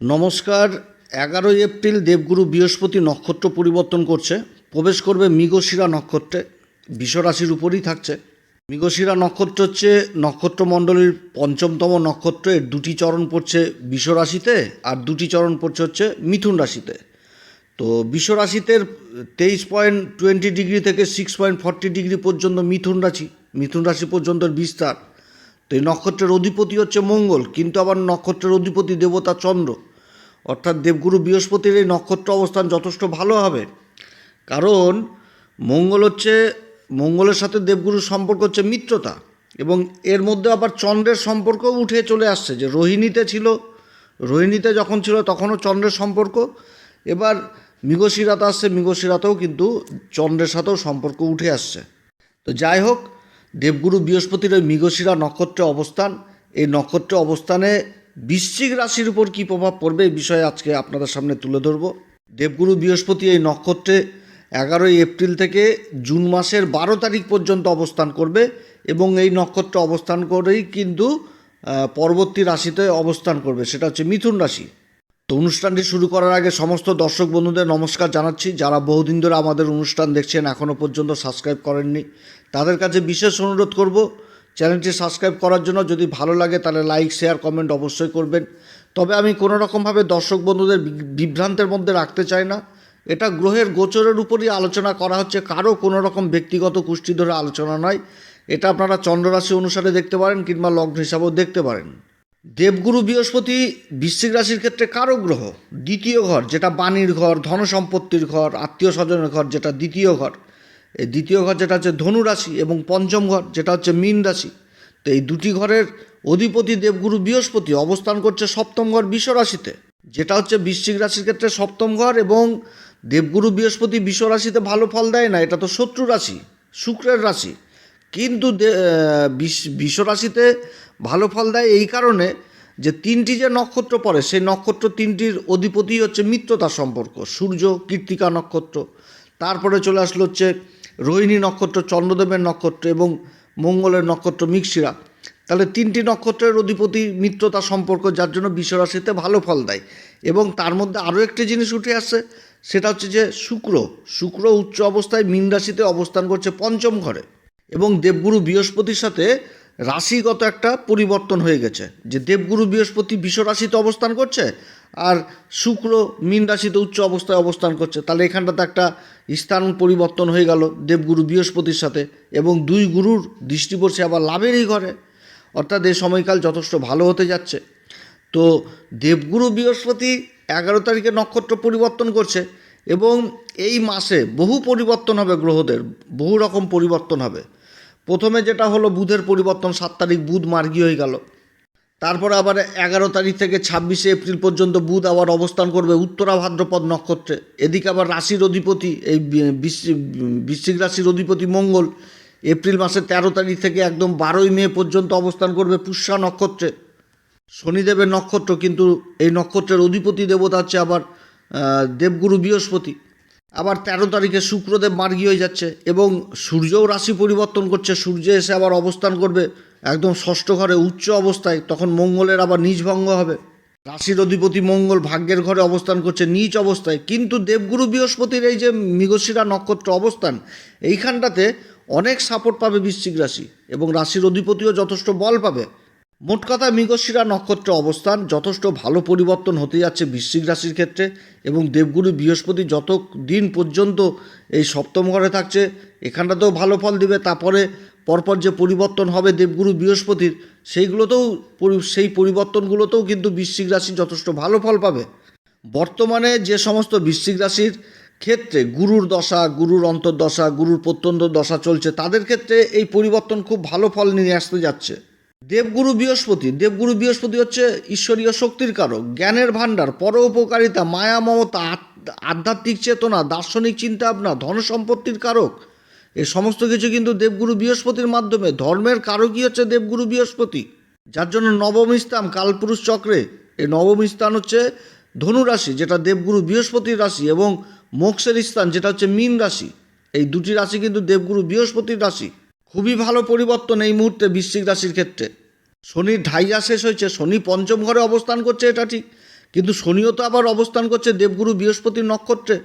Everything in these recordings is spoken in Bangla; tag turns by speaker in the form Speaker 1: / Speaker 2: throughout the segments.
Speaker 1: নমস্কার, এগারোই এপ্রিল দেবগুরু বৃহস্পতি নক্ষত্র পরিবর্তন করছে। প্রবেশ করবে মৃগশিরা নক্ষত্রে, বিশ্বরাশির উপরই থাকছে। মৃগশিরা নক্ষত্র হচ্ছে নক্ষত্রমণ্ডলীর পঞ্চমতম নক্ষত্র। এর দুটি চরণ পড়ছে বিশ্বরাশিতে আর দুটি চরণ পড়ছে হচ্ছে মিথুন রাশিতে। তো বিশ্বরাশিতে তেইশ পয়েন্ট টোয়েন্টি ডিগ্রি থেকে সিক্স পয়েন্ট ফর্টি ডিগ্রি পর্যন্ত মিথুন রাশি মিথুন রাশি পর্যন্ত বিস্তার। তো এই নক্ষত্রের অধিপতি হচ্ছে মঙ্গল, কিন্তু আবার নক্ষত্রের অধিপতি দেবতা চন্দ্র। অর্থাৎ দেবগুরু বৃহস্পতির এই নক্ষত্র অবস্থান যথেষ্ট ভালো হবে। কারণ মঙ্গল হচ্ছে, মঙ্গলের সাথে দেবগুরুর সম্পর্ক হচ্ছে মিত্রতা এবং এর মধ্যে আবার চন্দ্রের সম্পর্ক উঠে চলে আসছে। যে রোহিণীতে ছিল, রোহিণীতে যখন ছিল তখনও চন্দ্রের সম্পর্ক। এবার মৃগশিরাতে আসছে, মৃগশিরাতেও কিন্তু চন্দ্রের সাথেও সম্পর্ক উঠে আসছে। তো যাই হোক, দেবগুরু বৃহস্পতির ওই মৃগশিরা নক্ষত্রে অবস্থান, এই নক্ষত্রে অবস্থানে বৃশ্চিক রাশির উপর কী প্রভাব পড়বে এই বিষয়ে আজকে আপনাদের সামনে তুলে ধরব। দেবগুরু বৃহস্পতি এই নক্ষত্রে এগারোই এপ্রিল থেকে জুন মাসের বারো তারিখ পর্যন্ত অবস্থান করবে এবং এই নক্ষত্রে অবস্থান করেই কিন্তু পরবর্তী রাশিতে অবস্থান করবে। সেটা হচ্ছে মিথুন রাশি। তো অনুষ্ঠানটি শুরু করার আগে সমস্ত দর্শক বন্ধুদের নমস্কার জানাচ্ছি। যারা বহুদিন ধরে আমাদের অনুষ্ঠান দেখছেন এখনও পর্যন্ত সাবস্ক্রাইব করেননি, তাদের কাছে বিশেষ অনুরোধ করব চ্যানেলটি সাবস্ক্রাইব করার জন্য যদি ভালো লাগে তাহলে লাইক, শেয়ার, কমেন্ট অবশ্যই করবেন। তবে আমি কোনো রকমভাবে দর্শক বন্ধুদের বিভ্রান্তের মধ্যে রাখতে চাই না। এটা গ্রহের গোচরের উপরই আলোচনা করা হচ্ছে। কারও কোনো রকম ব্যক্তিগত কুষ্টি ধরে আলোচনা নয় এটা আপনারা চন্দ্ররাশি অনুসারে দেখতে পারেন কিংবা লগ্ন হিসাবেও দেখতে পারেন। দেবগুরু বৃহস্পতি বৃশ্চিক রাশির ক্ষেত্রে কারও গ্রহ? দ্বিতীয় ঘর, যেটা বাণীর ঘর ধন সম্পত্তির ঘর, আত্মীয় স্বজনের ঘর, যেটা দ্বিতীয় ঘর। এই দ্বিতীয় ঘর যেটা হচ্ছে ধনু রাশি এবং পঞ্চম ঘর যেটা হচ্ছে মীন রাশি। তো এই দুটি ঘরের অধিপতি দেবগুরু বৃহস্পতি অবস্থান করছে সপ্তম ঘর বিশ্ব রাশিতে। যেটা হচ্ছে বৃশ্চিক রাশির ক্ষেত্রে সপ্তম ঘর এবং দেবগুরু বৃহস্পতি বিশ্ব রাশিতে ভালো ফল দেয় না, এটা তো শত্রু রাশি, শুক্রের রাশি। কিন্তু বিশ্ব রাশিতে ভালো ফল দেয় এই কারণে যে তিনটি যে নক্ষত্র পড়ে, সেই নক্ষত্র তিনটির অধিপতি হচ্ছে মিত্রতার সম্পর্ক, সূর্য কীর্তিকা নক্ষত্র। তারপরে চলে আসলো হচ্ছে রোহিণী নক্ষত্র, চন্দ্রদেবের নক্ষত্র এবং মঙ্গলের নক্ষত্র মিক্সিরা। তাহলে তিনটি নক্ষত্রের অধিপতি মিত্রতা সম্পর্ক, যার জন্য বিশ্বরাশিতে ভালো ফল দেয়। এবং তার মধ্যে আরও একটি জিনিস উঠে আসছে, সেটা হচ্ছে যে শুক্র শুক্র উচ্চ অবস্থায় মীন রাশিতে অবস্থান করছে পঞ্চম ঘরে। এবং দেবগুরু বৃহস্পতির সাথে রাশিগত একটা পরিবর্তন হয়ে গেছে। যে দেবগুরু বৃহস্পতি বিষ রাশিতে অবস্থান করছে আর শুক্র মীন রাশিতে উচ্চ অবস্থায় অবস্থান করছে। তাহলে এখানটাতে একটা স্থান পরিবর্তন হয়ে গেল দেবগুরু বৃহস্পতির সাথে এবং দুই গুরুর দৃষ্টি পড়ছে আবার লাভেরই ঘরে। অর্থাৎ এই সময়কাল যথেষ্ট ভালো হতে যাচ্ছে। তো দেবগুরু বৃহস্পতি এগারো তারিখে নক্ষত্র পরিবর্তন করছে এবং এই মাসে বহু পরিবর্তন হবে গ্রহদের, বহু রকম পরিবর্তন হবে। প্রথমে যেটা হলো বুধের পরিবর্তন, সাত তারিখ বুধ মার্গী হয়ে গেল। তারপরে আবার এগারো তারিখ থেকে ছাব্বিশে এপ্রিল পর্যন্ত বুধ আবার অবস্থান করবে উত্তরা ভাদ্রপদ নক্ষত্রে। এদিকে আবার রাশির অধিপতি, এই বৃশ্চিক রাশির অধিপতি মঙ্গল এপ্রিল মাসের তেরো তারিখ থেকে একদম বারোই মে পর্যন্ত অবস্থান করবে পুষ্যা নক্ষত্রে। শনিদেবের নক্ষত্র কিন্তু এই নক্ষত্রের অধিপতি দেবতা হচ্ছে আবার দেবগুরু বৃহস্পতি। আবার তেরো তারিখে শুক্রদেব মার্গী হয়ে যাচ্ছে এবং সূর্যও রাশি পরিবর্তন করছে। সূর্য এসে আবার অবস্থান করবে একদম ষষ্ঠ ঘরে উচ্চ অবস্থায়, তখন মঙ্গলের আবার নিজভঙ্গ হবে। রাশির অধিপতি মঙ্গল ভাগ্যের ঘরে অবস্থান করছে নিচ অবস্থায়। কিন্তু দেবগুরু বৃহস্পতির এই যে মৃগশিরা নক্ষত্র অবস্থান, এইখানটাতে অনেক সাপোর্ট পাবে বৃশ্চিক রাশি এবং রাশির অধিপতিও যথেষ্ট বল পাবে। মোট কথা, মৃগশিরা নক্ষত্র অবস্থান যথেষ্ট ভালো পরিবর্তন হতে যাচ্ছে বৃশ্চিক রাশির ক্ষেত্রে এবং দেবগুরু বৃহস্পতি যত দিন পর্যন্ত এই সপ্তম ঘরে থাকছে, এখানটাতেও ভালো ফল দিবে। তারপরে পরপর যে পরিবর্তন হবে দেবগুরু বৃহস্পতির, সেইগুলোতেও সেই পরিবর্তনগুলোতেও কিন্তু বৃশ্চিক রাশি যথেষ্ট ভালো ফল পাবে। বর্তমানে যে সমস্ত বৃশ্চিক রাশির ক্ষেত্রে গুরুর দশা, গুরুর অন্তর্দশা, গুরুর প্রত্যন্ত দশা চলছে, তাদের ক্ষেত্রে এই পরিবর্তন খুব ভালো ফল নিয়ে আসতে যাচ্ছে। দেবগুরু বৃহস্পতি দেবগুরু বৃহস্পতি হচ্ছে ঈশ্বরীয় শক্তির কারক, জ্ঞানের ভাণ্ডার, পরোপকারিতা, মায়া, মমতা আধ্যাত্মিক চেতনা, দার্শনিক চিন্তা ভাবনা ধন সম্পত্তির কারক। এই সমস্ত কিছু কিন্তু দেবগুরু বৃহস্পতির মাধ্যমে, ধর্মের কারকই হচ্ছে দেবগুরু বৃহস্পতি। যার জন্য নবম স্থান কালপুরুষ চক্রে এই নবম স্থান হচ্ছে ধনু রাশি, যেটা দেবগুরু বৃহস্পতির রাশি এবং মোক্ষের স্থান, যেটা হচ্ছে মীন রাশি। এই দুটি রাশি কিন্তু দেবগুরু বৃহস্পতির রাশি। খুবই ভালো পরিবর্তন এই মুহূর্তে বৃশ্চিক রাশির ক্ষেত্রে। শনির ঢাইয়া শেষ হয়েছে, শনি পঞ্চম ঘরে অবস্থান করছে এটা ঠিক। কিন্তু শনিও তো আবার অবস্থান করছে দেবগুরু বৃহস্পতির নক্ষত্রে।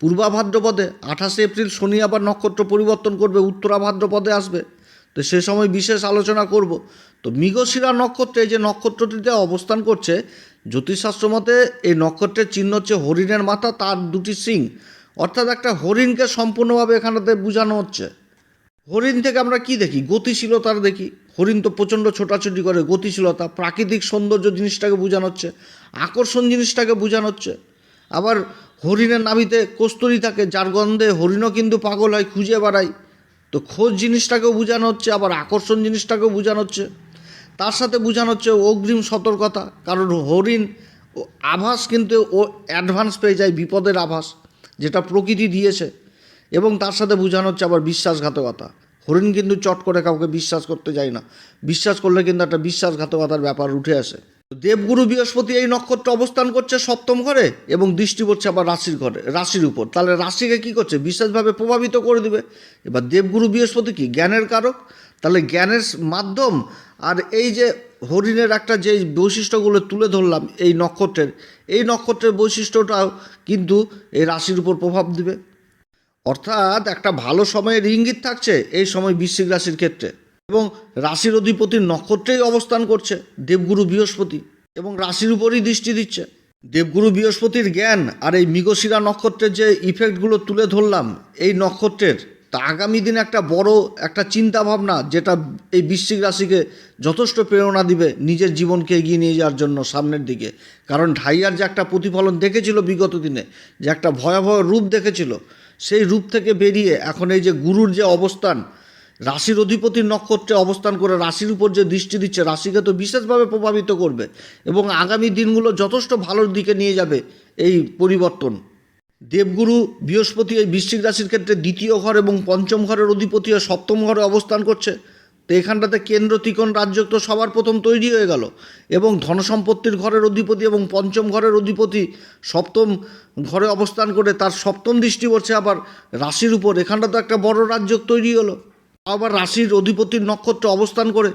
Speaker 1: পূর্বা ভাদ্রপদে আঠাশে এপ্রিল শনি আবার নক্ষত্র পরিবর্তন করবে, উত্তরা ভাদ্রপদে আসবে। তো সে সময় বিশেষ আলোচনা করব। তো মৃগশিরা নক্ষত্রে যে নক্ষত্রটিতে অবস্থান করছে, জ্যোতিষশাস্ত্র মতে এই নক্ষত্রের চিহ্ন হচ্ছে হরিণের মাথা, তার দুটি সিং অর্থাৎ একটা হরিণকে সম্পূর্ণভাবে এখানেতে বোঝানো হচ্ছে। হরিণ থেকে আমরা কি দেখি? গতিশীলতার দেখি। হরিণ তো প্রচণ্ড ছোটাছুটি করে, গতিশীলতা, প্রাকৃতিক সৌন্দর্য জিনিসটাকে বোঝানো হচ্ছে, আকর্ষণ জিনিসটাকে বোঝানো হচ্ছে। আবার হরিণের নাভিতে কস্তুরি থাকে, যার গন্ধে হরিণও কিন্তু পাগল হয়, খুঁজে বেড়ায়। তো খোঁজ জিনিসটাকেও বোঝানো হচ্ছে, আবার আকর্ষণ জিনিসটাকেও বোঝানো হচ্ছে। তার সাথে বোঝানো হচ্ছে অগ্রিম সতর্কতা, কারণ হরিণ ও আভাস কিন্তু ও অ্যাডভান্স পেয়ে যায়, বিপদের আভাস, যেটা প্রকৃতি দিয়েছে। এবং তার সাথে বোঝানো হচ্ছে আবার বিশ্বাসঘাতকতা। হরিণ কিন্তু চট করে কাউকে বিশ্বাস করতে যায় না। বিশ্বাস করলে কিন্তু একটা বিশ্বাসঘাতকতার ব্যাপার উঠে আসে। দেবগুরু বৃহস্পতি এই নক্ষত্র অবস্থান করছে সপ্তম ঘরে এবং দৃষ্টি পড়ছে আবার রাশির ঘরে, রাশির উপর। তাহলে রাশিকে কি করছে? বিশেষভাবে প্রভাবিত করে দিবে। এবার দেবগুরু বৃহস্পতি কি? জ্ঞানের কারক। তাহলে জ্ঞানের মাধ্যম আর এই যে হরিণের একটা যে বৈশিষ্ট্যগুলো তুলে ধরলাম এই নক্ষত্রের এই নক্ষত্রের বৈশিষ্ট্যটাও কিন্তু এই রাশির উপর প্রভাব দিবে। অর্থাৎ একটা ভালো সময়ের ইঙ্গিত থাকছে এই সময় বৃশ্চিক রাশির ক্ষেত্রে। এবং রাশির অধিপতির নক্ষত্রেই অবস্থান করছে দেবগুরু বৃহস্পতি এবং রাশির উপরই দৃষ্টি দিচ্ছে। দেবগুরু বৃহস্পতির জ্ঞান আর এই মৃগশিরা নক্ষত্রের যে ইফেক্টগুলো তুলে ধরলাম, এই নক্ষত্রের তা আগামী দিনে একটা বড় একটা চিন্তা ভাবনা যেটা এই বৃশ্চিক রাশিকে যথেষ্ট প্রেরণা দিবে নিজের জীবনকে এগিয়ে নিয়ে যাওয়ার জন্য সামনের দিকে। কারণ ঢাইয়ার যে একটা প্রতিফলন দেখেছিল বিগত দিনে, যে একটা ভয়াবহ রূপ দেখেছিল, সেই রূপ থেকে বেরিয়ে এখন এই যে গুরুর যে অবস্থান রাশির অধিপতির নক্ষত্রে অবস্থান করে রাশির উপর যে দৃষ্টি দিচ্ছে, রাশিকে তো বিশেষভাবে প্রভাবিত করবে এবং আগামী দিনগুলো যথেষ্ট ভালোর দিকে নিয়ে যাবে এই পরিবর্তন। দেবগুরু বৃহস্পতি এই বৃশ্চিক রাশির ক্ষেত্রে দ্বিতীয় ঘর এবং পঞ্চম ঘরের অধিপতি ও সপ্তম ঘরে অবস্থান করছে। তো এখানটাতে কেন্দ্র ত্রিকোণ রাজ্য তো সবার প্রথম তৈরি হয়ে গেল এবং ধনসম্পত্তির ঘরের অধিপতি এবং পঞ্চম ঘরের অধিপতি সপ্তম ঘরে অবস্থান করে তার সপ্তম দৃষ্টি পড়ছে আবার রাশির উপর। এখানটা তো একটা বড় রাজ্য তৈরি হলো। আবার রাশির অধিপতির নক্ষত্র অবস্থান করে।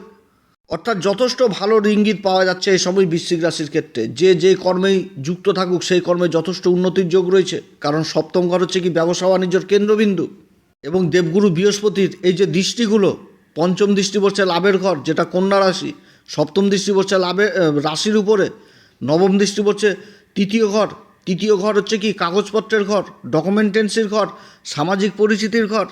Speaker 1: অর্থাৎ যথেষ্ট ভালো ইঙ্গিত পাওয়া যাচ্ছে এই সময় বৃশ্চিক রাশির ক্ষেত্রে। যে যে কর্মেই যুক্ত থাকুক, সেই কর্মে যথেষ্ট উন্নতির যোগ রয়েছে। কারণ সপ্তম ঘর হচ্ছে কি ব্যবসা বাণিজ্যর কেন্দ্রবিন্দু। এবং দেবগুরু বৃহস্পতির এই যে দৃষ্টিগুলো, পঞ্চম দৃষ্টি পড়ছে লাভের ঘর, যেটা কন্যা রাশি। সপ্তম দৃষ্টি পড়ছে লাভের রাশির উপরে। নবম দৃষ্টি পড়ছে তৃতীয় ঘর। তৃতীয় ঘর হচ্ছে কি কাগজপত্রের ঘর ডকুমেন্টেন্সির ঘর, সামাজিক পরিচিতির ঘর।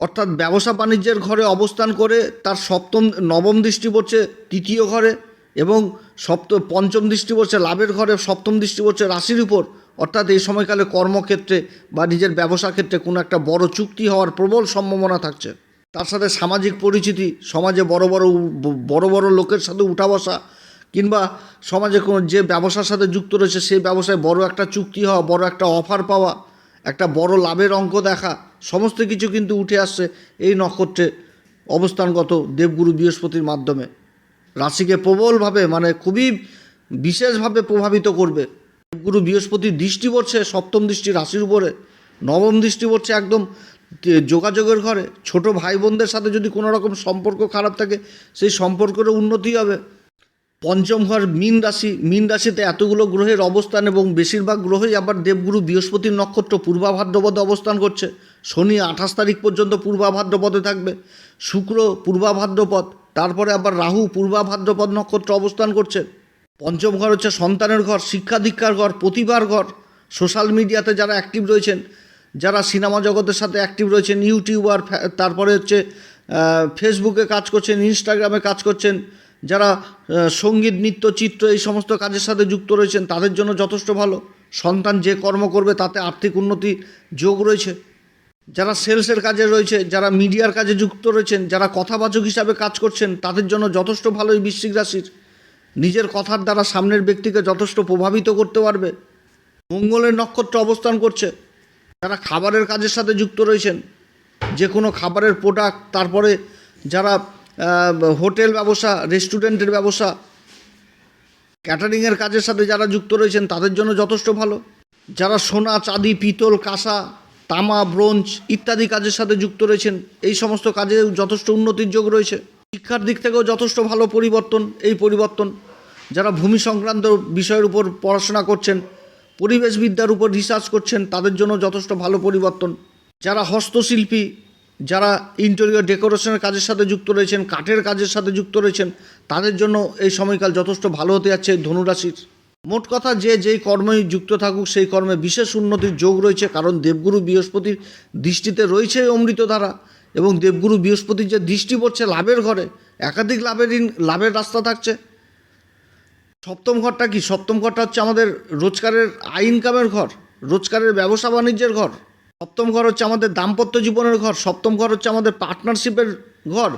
Speaker 1: অর্থাৎ ব্যবসা বাণিজ্যের ঘরে অবস্থান করে তার সপ্তম, নবম দৃষ্টি পড়ছে তৃতীয় ঘরে এবং সপ্ত, পঞ্চম দৃষ্টি পড়ছে লাভের ঘরে, সপ্তম দৃষ্টি পড়ছে রাশির উপর। অর্থাৎ এই সময়কালে কর্মক্ষেত্রে বা নিজের ব্যবসা ক্ষেত্রে কোনো একটা বড় চুক্তি হওয়ার প্রবল সম্ভাবনা থাকছে। তার সাথে সামাজিক পরিচিতি, সমাজে বড় বড় বড় বড় লোকের সাথে উঠা বসা কিংবা সমাজে কোনো যে ব্যবসার সাথে যুক্ত রয়েছে, সেই ব্যবসায় বড় একটা চুক্তি হওয়া, বড় একটা অফার পাওয়া একটা বড় লাভের অঙ্ক দেখা। সমস্ত কিছু কিন্তু উঠে আসছে এই নক্ষত্রে অবস্থানগত দেবগুরু বৃহস্পতির মাধ্যমে। রাশিকে প্রবলভাবে মানে খুবই বিশেষভাবে প্রভাবিত করবে। দেবগুরু বৃহস্পতির দৃষ্টি পড়ছে সপ্তম দৃষ্টি রাশির উপরে। নবম দৃষ্টি পড়ছে একদম যোগাযোগের ঘরে। ছোট ভাই বোনদের সাথে যদি কোনো রকম সম্পর্ক খারাপ থাকে, সেই সম্পর্কেরও উন্নতি হবে। পঞ্চম ঘর মীন রাশি, মীন রাশিতে এতগুলো গ্রহের অবস্থান এবং বেশিরভাগ গ্রহই আবার দেবগুরু বৃহস্পতির নক্ষত্র পূর্বা ভাদ্রপদে অবস্থান করছে। শনি আঠাশ তারিখ পর্যন্ত পূর্বা ভাদ্রপদে থাকবে। শুক্র পূর্বা ভাদ্রপদ তারপরে আবার রাহু পূর্বা ভাদ্রপদ নক্ষত্র অবস্থান করছে। পঞ্চম ঘর হচ্ছে সন্তানের ঘর শিক্ষা দীক্ষার ঘর, প্রতিভার ঘর। সোশ্যাল মিডিয়াতে যারা অ্যাক্টিভ রয়েছেন, যারা সিনেমা জগতের সাথে অ্যাক্টিভ রয়েছেন, ইউটিউবার তারপরে হচ্ছে ফেসবুকে কাজ করছেন, ইনস্টাগ্রামে কাজ করছেন যারা সংগীত, নৃত্য, চিত্র এই সমস্ত কাজের সাথে যুক্ত রয়েছেন, তাদের জন্য যথেষ্ট ভালো। সন্তান যে কর্ম করবে, তাতে আর্থিক উন্নতি যোগ রয়েছে। যারা সেলসের কাজে রয়েছে, যারা মিডিয়ার কাজে যুক্ত রয়েছেন, যারা কথাবাচক হিসাবে কাজ করছেন, তাদের জন্য যথেষ্ট ভালো এই বৃশ্চিক রাশির। নিজের কথার দ্বারা সামনের ব্যক্তিকে যথেষ্ট প্রভাবিত করতে পারবে। মঙ্গলের নক্ষত্র অবস্থান করছে। যারা খাবারের কাজের সাথে যুক্ত রয়েছেন যে কোনো খাবারের প্রোডাক্ট তারপরে যারা হোটেল ব্যবসা, রেস্টুরেন্টের ব্যবসা, ক্যাটারিংয়ের কাজের সাথে যারা যুক্ত রয়েছেন, তাদের জন্য যথেষ্ট ভালো। যারা সোনা, চাঁদি, পিতল, কাঁসা, তামা, ব্রোঞ্জ ইত্যাদি কাজের সাথে যুক্ত রয়েছেন, এই সমস্ত কাজে যথেষ্ট উন্নতির যোগ রয়েছে। শিক্ষার দিক থেকেও যথেষ্ট ভালো পরিবর্তন, এই পরিবর্তন। যারা ভূমি সংক্রান্ত বিষয়ের উপর পড়াশোনা করছেন, পরিবেশবিদ্যার উপর রিসার্চ করছেন, তাদের জন্য যথেষ্ট ভালো পরিবর্তন। যারা হস্তশিল্পী যারা ইন্টেরিয়র ডেকোরেশনের কাজের সাথে যুক্ত রয়েছেন, কাঠের কাজের সাথে যুক্ত রয়েছেন, তাদের জন্য এই সময়কাল যথেষ্ট ভালো হতে যাচ্ছে ধনুরাশির মোট কথা যে যেই কর্মেই যুক্ত থাকুক, সেই কর্মে বিশেষ উন্নতির যোগ রয়েছে, কারণ দেবগুরু বৃহস্পতির দৃষ্টিতে রয়েছে অমৃতধারা এবং দেবগুরু বৃহস্পতির যে দৃষ্টি পড়ছে লাভের ঘরে, একাধিক লাভের লাভের রাস্তা থাকছে। সপ্তম ঘরটা কি? সপ্তম ঘরটা হচ্ছে আমাদের রোজগারের আই ইনকামের ঘর, রোজগারের ব্যবসা বাণিজ্যের ঘর। সপ্তম ঘর হচ্ছে আমাদের দাম্পত্য জীবনের ঘর, সপ্তম ঘর হচ্ছে আমাদের পার্টনারশিপের ঘর।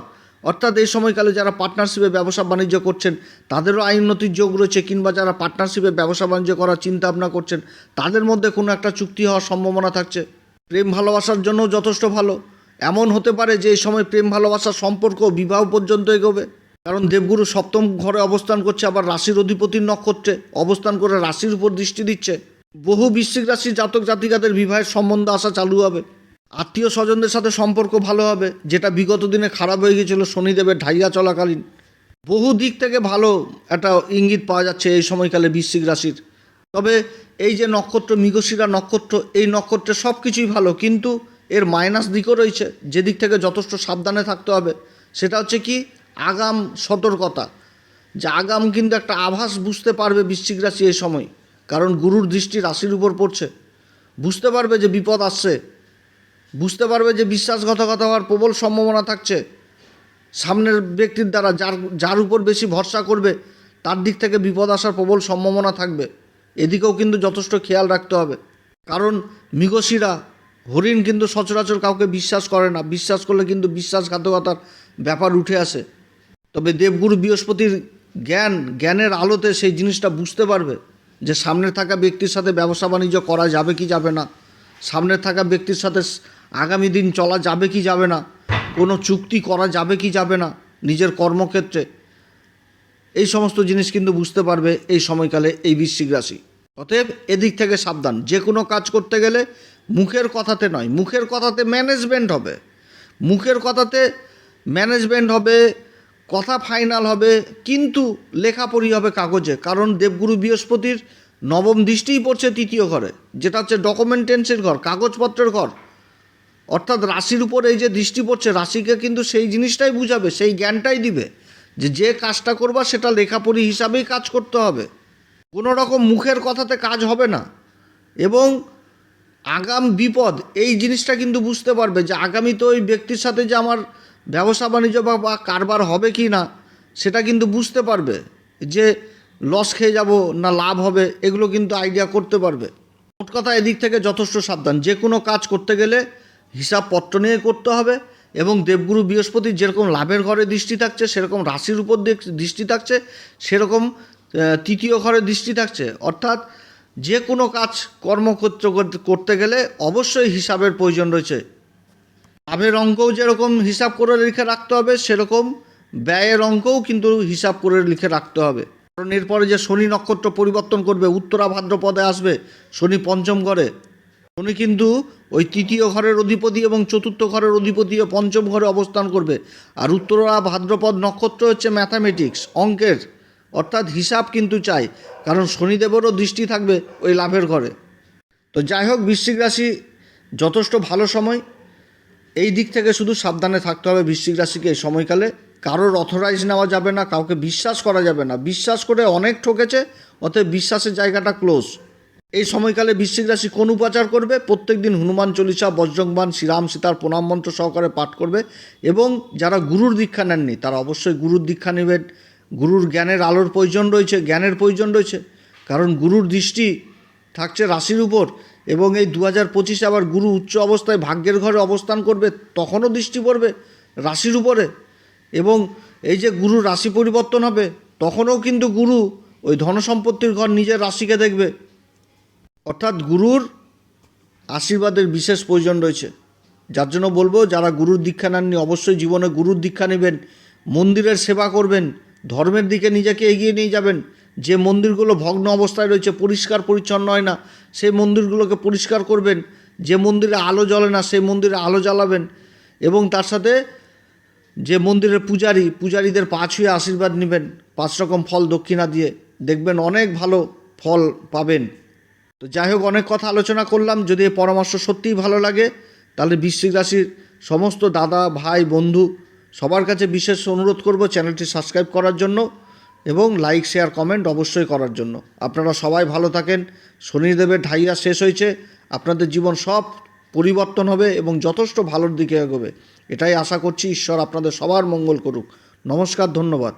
Speaker 1: অর্থাৎ এই সময়কালে যারা পার্টনারশিপে ব্যবসা বাণিজ্য করছেন, তাদেরও আয় উন্নতির যোগ রয়েছে, কিংবা যারা পার্টনারশিপে ব্যবসা বাণিজ্য করার চিন্তা ভাবনা করছেন, তাদের মধ্যে কোনো একটা চুক্তি হওয়ার সম্ভাবনা থাকছে। প্রেম ভালোবাসার জন্য যথেষ্ট ভালো। এমন হতে পারে যে এই সময় প্রেম ভালোবাসার সম্পর্ক বিবাহ পর্যন্ত এগোবে। কারণ দেবগুরু সপ্তম ঘরে অবস্থান করছে, আবার রাশির অধিপতির নক্ষত্রে অবস্থান করে রাশির উপর দৃষ্টি দিচ্ছে। বহু বৃশ্চিক রাশির জাতক জাতিকাদের বিবাহের সম্বন্ধ আসা চালু হবে। আত্মীয় স্বজনদের সাথে সম্পর্ক ভালো হবে, যেটা বিগত দিনে খারাপ হয়ে গিয়েছিল শনিদেবের ঢাইয়া চলাকালীন। বহু দিক থেকে ভালো একটা ইঙ্গিত পাওয়া যাচ্ছে এই সময়কালে বৃশ্চিক রাশির। তবে এই যে নক্ষত্র, মৃগশিরা নক্ষত্র, এই নক্ষত্রে সব কিছুই ভালো, কিন্তু এর মাইনাস দিকও রয়েছে, যে দিক থেকে যথেষ্ট সাবধানে থাকতে হবে। সেটা হচ্ছে কি, আগাম সতর্কতা। যে আগাম কিন্তু একটা আভাস বুঝতে পারবে বৃশ্চিক রাশি এই সময়। কারণ গুরুর দৃষ্টি রাশির উপর পড়ছে। বুঝতে পারবে যে বিপদ আসছে। বুঝতে পারবে যে বিশ্বাসঘাতকতা হওয়ার প্রবল সম্ভাবনা থাকছে। সামনের ব্যক্তির দ্বারা যার যার উপর বেশি ভরসা করবে, তার দিক থেকে বিপদ আসার প্রবল সম্ভাবনা থাকবে। এদিকেও কিন্তু যথেষ্ট খেয়াল রাখতে হবে। কারণ মৃগশিরা, হরিণ কিন্তু সচরাচর কাউকে বিশ্বাস করে না। বিশ্বাস করলে কিন্তু বিশ্বাসঘাতকতার ব্যাপার উঠে আসে। তবে দেবগুরু বৃহস্পতির জ্ঞান, জ্ঞানের আলোতে সেই জিনিসটা বুঝতে পারবে। যে সামনে থাকা ব্যক্তির সাথে ব্যবসা বাণিজ্য করা যাবে কি যাবে না? সামনে থাকা ব্যক্তির সাথে আগামী দিন চলা যাবে কি যাবে না? কোনো চুক্তি করা যাবে কি যাবে না নিজের কর্মক্ষেত্রে? এই সমস্ত জিনিস কিন্তু বুঝতে পারবে এই সময়কালে এই বৃশ্চিক রাশি। অতএব এদিক থেকে সাবধান। যে কোনো কাজ করতে গেলে মুখের কথাতে নয়, মুখের কথাতে ম্যানেজমেন্ট হবে। মুখের কথাতে ম্যানেজমেন্ট হবে কথা ফাইনাল হবে, কিন্তু লেখাপড়ি হবে কাগজে, কারণ দেবগুরু বৃহস্পতির নবম দৃষ্টিই পড়ছে তৃতীয় ঘরে, যেটা হচ্ছে ডকুমেন্টেন্সের ঘর, কাগজপত্রের ঘর। অর্থাৎ রাশির উপর এই যে দৃষ্টি পড়ছে, রাশিকে কিন্তু সেই জিনিসটাই বুঝাবে, সেই জ্ঞানটাই দিবে, যে যে কাজটা করবা সেটা লেখাপড়ি হিসাবেই কাজ করতে হবে। কোনো রকম মুখের কথাতে কাজ হবে না। এবং আগাম বিপদ, এই জিনিসটা কিন্তু বুঝতে পারবে যে আগামী তো ওই ব্যক্তির সাথে যে আমার ব্যবসা বাণিজ্য বা কারবার হবে কি না, সেটা কিন্তু বুঝতে পারবে যে লস খেয়ে যাব না লাভ হবে, এগুলো কিন্তু আইডিয়া করতে পারবে। মোট কথা এদিক থেকে যথেষ্ট সাবধান, যে কোনো কাজ করতে গেলে হিসাবপত্র নিয়ে করতে হবে এবং দেবগুরু বৃহস্পতির যেরকম লাভের ঘরে দৃষ্টি থাকছে, সেরকম রাশির উপর দৃষ্টি থাকছে, সেরকম তৃতীয় ঘরে দৃষ্টি থাকছে। অর্থাৎ যে কোনো কাজ কর্মক্ষেত্র করতে গেলে অবশ্যই হিসাবের প্রয়োজন রয়েছে। লাভের অঙ্কও যেরকম হিসাব করে লিখে রাখতে হবে, সেরকম ব্যয়ের অঙ্কও কিন্তু হিসাব করে লিখে রাখতে হবে। কারণ এরপরে যে শনি নক্ষত্র পরিবর্তন করবে, উত্তরা ভাদ্রপদে আসবে, শনি পঞ্চম ঘরে। শনি কিন্তু ওই তৃতীয় ঘরের অধিপতি এবং চতুর্থ ঘরের অধিপতি ও পঞ্চম ঘরে অবস্থান করবে। আর উত্তরা ভাদ্রপদ নক্ষত্র হচ্ছে ম্যাথামেটিক্স অঙ্কের। অর্থাৎ হিসাব কিন্তু চাই, কারণ শনিদেবেরও দৃষ্টি থাকবে ওই লাভের ঘরে। তো যাই হোক, বৃশ্চিক রাশি যথেষ্ট ভালো সময়। এই দিক থেকে শুধু সাবধানে থাকতে হবে বৃশ্চিক রাশিকে এই সময়কালে। কারোর অথরাইজ নেওয়া যাবে না, কাউকে বিশ্বাস করা যাবে না। বিশ্বাস করে অনেক ঠকেছে, অতএব বিশ্বাসের জায়গাটা ক্লোজ এই সময়কালে বৃশ্চিক রাশি কোন উপাচার করবে? প্রত্যেক দিন হনুমান চল্লিশা বজ্রংবান শ্রীরাম, সীতার প্রণাম মন্ত্র সহকারে পাঠ করবে এবং যারা গুরুর দীক্ষা নেননি, তারা অবশ্যই গুরুর দীক্ষা নেবেন। গুরুর জ্ঞানের আলোর প্রয়োজন রয়েছে, জ্ঞানের প্রয়োজন রয়েছে। কারণ গুরুর দৃষ্টি থাকছে রাশির উপর। এবং এই দু হাজার পঁচিশে আবার গুরু উচ্চ অবস্থায় ভাগ্যের ঘরে অবস্থান করবে, তখনও দৃষ্টি পড়বে রাশির উপরে। এবং এই যে গুরু রাশি পরিবর্তন হবে, তখনও কিন্তু গুরু ওই ধনসম্পত্তির ঘর নিজের রাশিকে দেখবে। অর্থাৎ গুরুর আশীর্বাদের বিশেষ প্রয়োজন রয়েছে। যার জন্য বলব, যারা গুরুর দীক্ষা নেননি, অবশ্যই জীবনে গুরুর দীক্ষা নেবেন, মন্দিরের সেবা করবেন, ধর্মের দিকে নিজেকে এগিয়ে নিয়ে যাবেন। যে মন্দিরগুলো ভগ্ন অবস্থায় রয়েছে, পরিষ্কার পরিচ্ছন্ন হয় না, সেই মন্দিরগুলোকে পরিষ্কার করবেন। যে মন্দিরে আলো জ্বলে না, সেই মন্দিরে আলো জ্বালাবেন। এবং তার সাথে যে মন্দিরের পূজারী, পূজারীদের পা ছুঁয়ে আশীর্বাদ নেবেন, পাঁচ রকম ফল দক্ষিণা দিয়ে। দেখবেন অনেক ভালো ফল পাবেন। তো যাই হোক, অনেক কথা আলোচনা করলাম। যদি এই পরামর্শ সত্যিই ভালো লাগে, তাহলে বৃশ্চিক রাশির সমস্ত দাদা, ভাই, বন্ধু, সবার কাছে বিশেষ অনুরোধ করব চ্যানেলটি সাবস্ক্রাইব করার জন্য। এবং লাইক শেয়ার কমেন্ট অবশ্যই করার জন্য। আপনারা সবাই ভালো থাকেন। শনিদেবের ঢাইয়া শেষ হয়েছে। আপনাদের জীবন সব পরিবর্তন হবে এবং যথেষ্ট ভালোর দিকে এগোবে। এটাই আশা করছি ঈশ্বর আপনাদের সবার মঙ্গল করুক। নমস্কার, ধন্যবাদ।